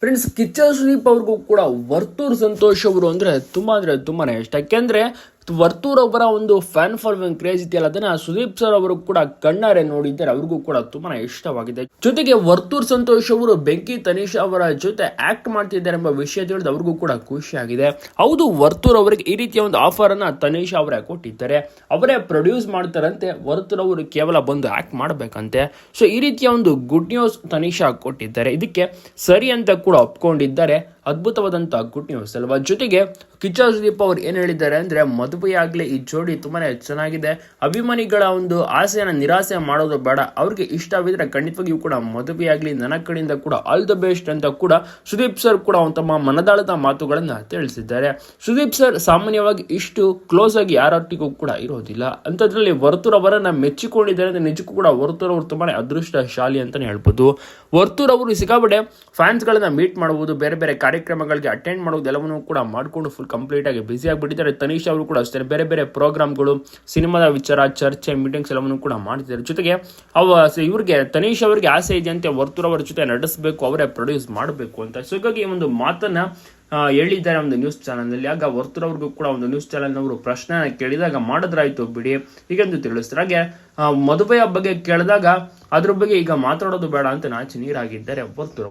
Friends Kichcha Sudeep ಅವ್ರಿಗೂ ಕೂಡ ವರ್ತೂರ್ ಸಂತೋಷ್ ಅವರು ಅಂದ್ರೆ ತುಂಬಾ ಅಂದ್ರೆ ತುಂಬಾನೇ ಇಷ್ಟ. ಯಾಕೆಂದ್ರೆ ವರ್ತೂರ್ ಅವರ ಒಂದು ಫ್ಯಾನ್ ಫಾಲೋವಿಂಗ್ ಕ್ರೇಜ್ ಇದೆಯಲ್ಲ ಅದನ್ನ ಸುದೀಪ್ ಸರ್ ಅವರು ಕೂಡ ಕಣ್ಣಾರೆ ನೋಡಿದ್ದಾರೆ. ಅವ್ರಿಗೂ ಕೂಡ ತುಂಬಾ ಇಷ್ಟವಾಗಿದೆ. ಜೊತೆಗೆ ವರ್ತೂರ್ ಸಂತೋಷ್ ಅವರು, ಬೆಂಕಿ ತನಿಷ್ ಅವರ ಜೊತೆ ಆಕ್ಟ್ ಮಾಡ್ತಿದ್ದಾರೆ ಎಂಬ ವಿಷಯ ತಿಳಿದು ಅವ್ರಿಗೂ ಕೂಡ ಖುಷಿಯಾಗಿದೆ. ಹೌದು, ವರ್ತೂರ್ ಅವರಿಗೆ ಈ ರೀತಿಯ ಒಂದು ಆಫರ್ ಅನ್ನ ತನೀಶ್ ಅವರೇ ಕೊಟ್ಟಿದ್ದಾರೆ. ಅವರೇ ಪ್ರೊಡ್ಯೂಸ್ ಮಾಡ್ತಾರಂತೆ, ವರ್ತೂರ್ ಅವರು ಕೇವಲ ಬಂದು ಆಕ್ಟ್ ಮಾಡಬೇಕಂತೆ. ಸೊ ಈ ರೀತಿಯ ಒಂದು ಗುಡ್ ನ್ಯೂಸ್ ತನಿಷಾ ಕೊಟ್ಟಿದ್ದಾರೆ. ಇದಕ್ಕೆ ಸರಿ ಅಂತ ಕೂಡ ಒಪ್ಕೊಂಡಿದ್ದಾರೆ. ಅದ್ಭುತವಾದಂತ ಗುಡ್ ನ್ಯೂಸ್ ಅಲ್ವಾ? ಜೊತೆಗೆ ಕಿಚ್ಚ ಸುದೀಪ್ ಅವ್ರು ಏನ್ ಹೇಳಿದ್ದಾರೆ ಅಂದ್ರೆ ಆಗ್ಲೇ ಈ ಜೋಡಿ ತುಂಬಾನೇ ಚೆನ್ನಾಗಿದೆ. ಅಭಿಮಾನಿಗಳ ಒಂದು ಆಸೆಯನ್ನ ನಿರಾಸೆ ಮಾಡೋದು ಬೇಡ. ಅವ್ರಿಗೆ ಇಷ್ಟವಿದ್ರೆ ಖಂಡಿತವಾಗಿಯೂ ಕೂಡ ಮದುವೆ ಆಗ್ಲಿ, ನನ್ನ ಕಡೆಯಿಂದ ಕೂಡ ಆಲ್ ದ ಬೆಸ್ಟ್ ಅಂತ ಕೂಡ ಸುದೀಪ್ ಸರ್ ಕೂಡ ತಮ್ಮ ಮನದಾಳದ ಮಾತುಗಳನ್ನ ತಿಳಿಸಿದ್ದಾರೆ. ಸುದೀಪ್ ಸರ್ ಸಾಮಾನ್ಯವಾಗಿ ಇಷ್ಟು ಕ್ಲೋಸ್ ಆಗಿ ಯಾರೊಟ್ಟಿಗೂ ಕೂಡ ಇರೋದಿಲ್ಲ. ಅಂಥದ್ರಲ್ಲಿ ವರ್ತೂರ್ ಮೆಚ್ಚಿಕೊಂಡಿದ್ದಾರೆ ಅಂದ್ರೆ ನಿಜಕ್ಕೂ ಕೂಡ ವರ್ತೂರ್ ಅವರು ತುಂಬಾನೇ ಅದೃಷ್ಟಶಾಲಿ ಅಂತಾನೆ ಹೇಳ್ಬೋದು. ವರ್ತೂರ್ ಅವರು ಸಿಕ್ಕಾಪಟ್ಟೆ ಫ್ಯಾನ್ಸ್ಗಳನ್ನು ಮೀಟ್ ಮಾಡಬಹುದು ಬೇರೆ ಬೇರೆ ಕಾರ್ಯಕ್ರಮಗಳಿಗೆ ಅಟೆಂಡ್ ಮಾಡೋದು ಎಲ್ಲವನ್ನೂ ಕೂಡ ಮಾಡಿಕೊಂಡು ಫುಲ್ ಕಂಪ್ಲೀಟ್ ಆಗಿ ಬಿಸಿ ಆಗಿಬಿಟ್ಟಿದ್ದಾರೆ. ತನಿಷ್ ಅವರು ಕೂಡ ಅಷ್ಟೇ, ಬೇರೆ ಬೇರೆ ಪ್ರೋಗ್ರಾಮ್ಗಳು ಸಿನಿಮಾದ ವಿಚಾರ, ಚರ್ಚೆ ಮೀಟಿಂಗ್ಸ್ ಎಲ್ಲವನ್ನೂ ಕೂಡ ಮಾಡ್ತಿದ್ದಾರೆ. ಜೊತೆಗೆ ಅವ ಇವ್ರಿಗೆ, ತನಿಷ್ ಅವರಿಗೆ ಆಸೆ ಇದೆಯಂತೆ ವರ್ತೂರ್ ಅವರ ಜೊತೆ ನಡೆಸಬೇಕು, ಅವರೇ ಪ್ರೊಡ್ಯೂಸ್ ಮಾಡಬೇಕು ಅಂತ. ಸೊ ಹಾಗಾಗಿ ಒಂದು ಮಾತನ್ನ ಹೇಳಿದ್ದಾರೆ ಒಂದು ನ್ಯೂಸ್ ಚಾನಲ್ನಲ್ಲಿ ಆಗ ವರ್ತೂರ್ ಅವ್ರಿಗೂ ಕೂಡ ಒಂದು ನ್ಯೂಸ್ ಚಾನಲ್ನವರು ಪ್ರಶ್ನೆ ಕೇಳಿದಾಗ ಮಾಡಿದ್ರಾಯ್ತು ಬಿಡಿ, ಹೀಗೆಂದು ತಿಳಿಸ್ತಾರೆ. ಹಾಗೆ ಮದುವೆಯ ಬಗ್ಗೆ ಕೇಳಿದಾಗ ಅದ್ರ ಬಗ್ಗೆ ಈಗ ಮಾತಾಡೋದು ಬೇಡ ಅಂತ ನಾಚಿ ನೀರಾಗಿದ್ದಾರೆ ವರ್ತೂರ್